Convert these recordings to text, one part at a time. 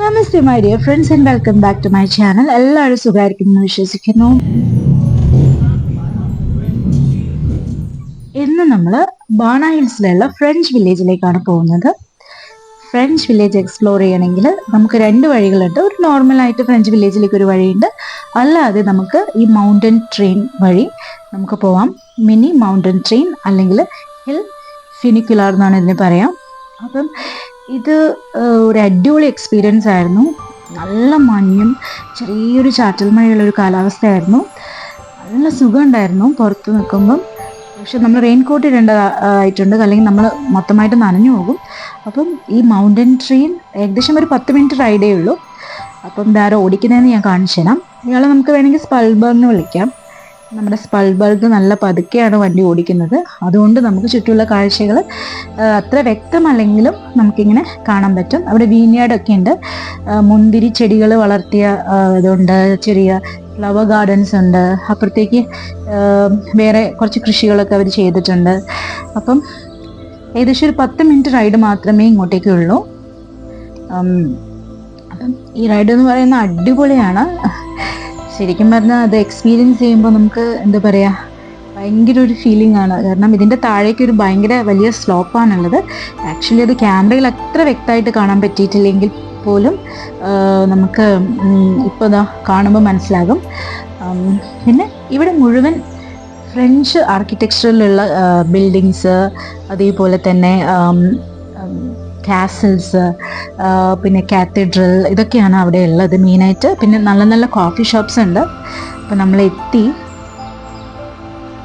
Namaste my dear friends and welcome back to my channel എല്ലാവരും സുഖമായിരിക്കുന്നു വിശ്വസിക്കുന്നു. ഇന്ന് നമ്മൾ ബാണ ഹിൽസിലുള്ള ഫ്രഞ്ച് വില്ലേജിലേക്കാണ് പോകുന്നത്. ഫ്രഞ്ച് വില്ലേജ് എക്സ്പ്ലോർ ചെയ്യണമെങ്കിൽ നമുക്ക് രണ്ട് വഴികളുണ്ട്. ഒരു നോർമലായിട്ട് ഫ്രഞ്ച് വില്ലേജിലേക്ക് ഒരു വഴിയുണ്ട്. അല്ലാതെ നമുക്ക് ഈ മൗണ്ടൻ ട്രെയിൻ വഴി നമുക്ക് പോവാം. മിനി മൗണ്ടൻ ട്രെയിൻ അല്ലെങ്കിൽ ഹിൽ ഫിനിക്കുലാർ എന്നാണ് ഇതിന് പറയാം. അപ്പം ഇത് ഒരു അടിപൊളി എക്സ്പീരിയൻസ് ആയിരുന്നു. നല്ല മഞ്ഞും ചെറിയൊരു ചാറ്റൽ മഴയുള്ള ഒരു കാലാവസ്ഥയായിരുന്നു. നല്ല സുഖമുണ്ടായിരുന്നു പുറത്ത് നിൽക്കുമ്പം. പക്ഷെ നമ്മൾ റെയിൻ കോട്ട് ഇടേണ്ട ആയിട്ടുണ്ട്. അല്ലെങ്കിൽ നമ്മൾ മൊത്തമായിട്ട് നനഞ്ഞു പോകും. അപ്പം ഈ മൗണ്ടൻ ട്രെയിൻ ഏകദേശം ഒരു പത്ത് മിനിറ്റ് റൈഡേ ഉള്ളൂ അപ്പം ഇതാരോ ഓടിക്കുന്നതെന്ന് ഞാൻ കാണിച്ചു തരാം ഇയാളെ നമുക്ക് വേണമെങ്കിൽ സ്പൾബർ എന്ന് വിളിക്കാം. നമ്മുടെ സ്പൾബർഗ് നല്ല പതുക്കെയാണ് വണ്ടി ഓടിക്കുന്നത്. അതുകൊണ്ട് നമുക്ക് ചുറ്റുമുള്ള കാഴ്ചകൾ അത്ര വ്യക്തമല്ലെങ്കിലും നമുക്കിങ്ങനെ കാണാൻ പറ്റും. അവിടെ വീനിയാടൊക്കെ ഉണ്ട്. മുന്തിരി ചെടികൾ വളർത്തിയ ഇതുണ്ട്. ചെറിയ ഫ്ലവർ ഗാർഡൻസ് ഉണ്ട്. അപ്പുറത്തേക്ക് വേറെ കുറച്ച് കൃഷികളൊക്കെ അവർ ചെയ്തിട്ടുണ്ട്. അപ്പം ഏകദേശം ഒരു പത്ത് മിനിറ്റ് റൈഡ് മാത്രമേ ഇങ്ങോട്ടേക്ക് ഉള്ളൂ. അപ്പം ഈ റൈഡ് എന്ന് പറയുന്നത് അടിപൊളിയാണ്. ശരിക്കും പറഞ്ഞാൽ അത് എക്സ്പീരിയൻസ് ചെയ്യുമ്പോൾ നമുക്ക് എന്താ പറയുക ഭയങ്കര ഒരു ഫീലിംഗ് ആണ്. കാരണം ഇതിന്റെ താഴേക്ക് ഒരു ഭയങ്കര വലിയ സ്ലോപ്പാണുള്ളത് ആക്ച്വലി അത് ക്യാമറയിൽ അത്ര വ്യക്തമായിട്ട് കാണാൻ പറ്റിയിട്ടില്ലെങ്കിൽ പോലും നമുക്ക് ഇപ്പോൾ ഇതാ കാണുമ്പോൾ മനസ്സിലാകും. പിന്നെ ഇവിടെ മുഴുവൻ ഫ്രഞ്ച് ആർക്കിടെക്ചറിലുള്ള ബിൽഡിങ്സ് അതേപോലെ തന്നെ കാസിൽസ് പിന്നെ കാത്തഡ്രൽ ഇതൊക്കെയാണ് അവിടെ ഉള്ളത് മെയിനായിട്ട് പിന്നെ നല്ല നല്ല കോഫി ഷോപ്സ് ഉണ്ട്. അപ്പോൾ നമ്മൾ എത്തി.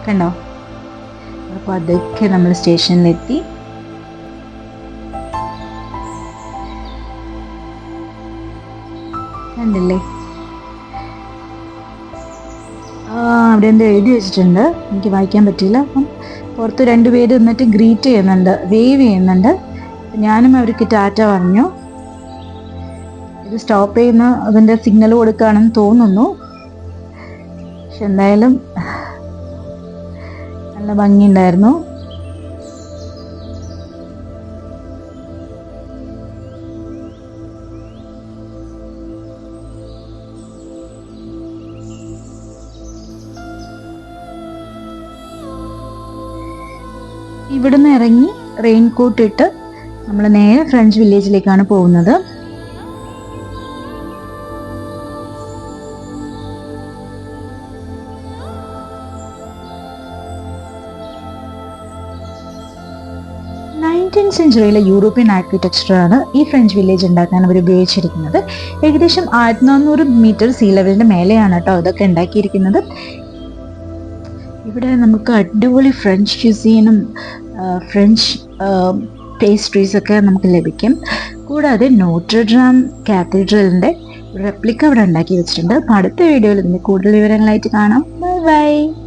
കണ്ടോ? അപ്പോൾ അതൊക്കെ നമ്മൾ സ്റ്റേഷനിലെത്തി കണ്ടില്ലേ? അവിടെ എന്തോ എഴുതി വെച്ചിട്ടുണ്ട്. എനിക്ക് വായിക്കാൻ പറ്റിയില്ല. അപ്പം പുറത്ത് രണ്ടുപേര് നിന്നിട്ട് ഗ്രീറ്റ് ചെയ്യുന്നുണ്ട്. വേവ് ചെയ്യുന്നുണ്ട്. ഞാനും അവർക്ക് ടാറ്റ പറഞ്ഞു. ഇത് സ്റ്റോപ്പ് ചെയ്യുന്ന അതിന്റെ സിഗ്നൽ കൊടുക്കുകയാണെന്ന് തോന്നുന്നു. പക്ഷെ എന്തായാലും നല്ല ഭംഗിയുണ്ടായിരുന്നു. ഇവിടുന്ന് ഇറങ്ങി റെയിൻ കോട്ട് ഇട്ട് നമ്മൾ നേരെ ഫ്രഞ്ച് വില്ലേജിലേക്കാണ് പോകുന്നത്. നയന്റീൻ സെഞ്ചുറിയിലെ യൂറോപ്യൻ ആർക്കിടെക്ചറാണ് ഈ ഫ്രഞ്ച് വില്ലേജ് ഉണ്ടാക്കാൻ അവർ ഉപയോഗിച്ചിരിക്കുന്നത് ഏകദേശം ആയിരത്തി നാനൂറ് മീറ്റർ സീ ലെവലിന്റെ മേലെയാണ് കേട്ടോ ഇതൊക്കെ ഉണ്ടാക്കിയിരിക്കുന്നത്. ഇവിടെ നമുക്ക് അടിപൊളി ഫ്രഞ്ച് ക്യൂസീനും ഫ്രഞ്ച് പേസ്ട്രീസ് ഒക്കെ നമുക്ക് ലഭിക്കും. കൂടാതെ നോട്രഡ്രാം കാത്തീഡ്രലിന്റെ റെപ്ലിക്ക അവിടെ ഉണ്ടാക്കി വെച്ചിട്ടുണ്ട്. അപ്പോൾ അടുത്ത വീഡിയോയിൽ ഇതിന്റെ കൂടുതൽ വിവരങ്ങളായിട്ട് കാണാം. Bye bye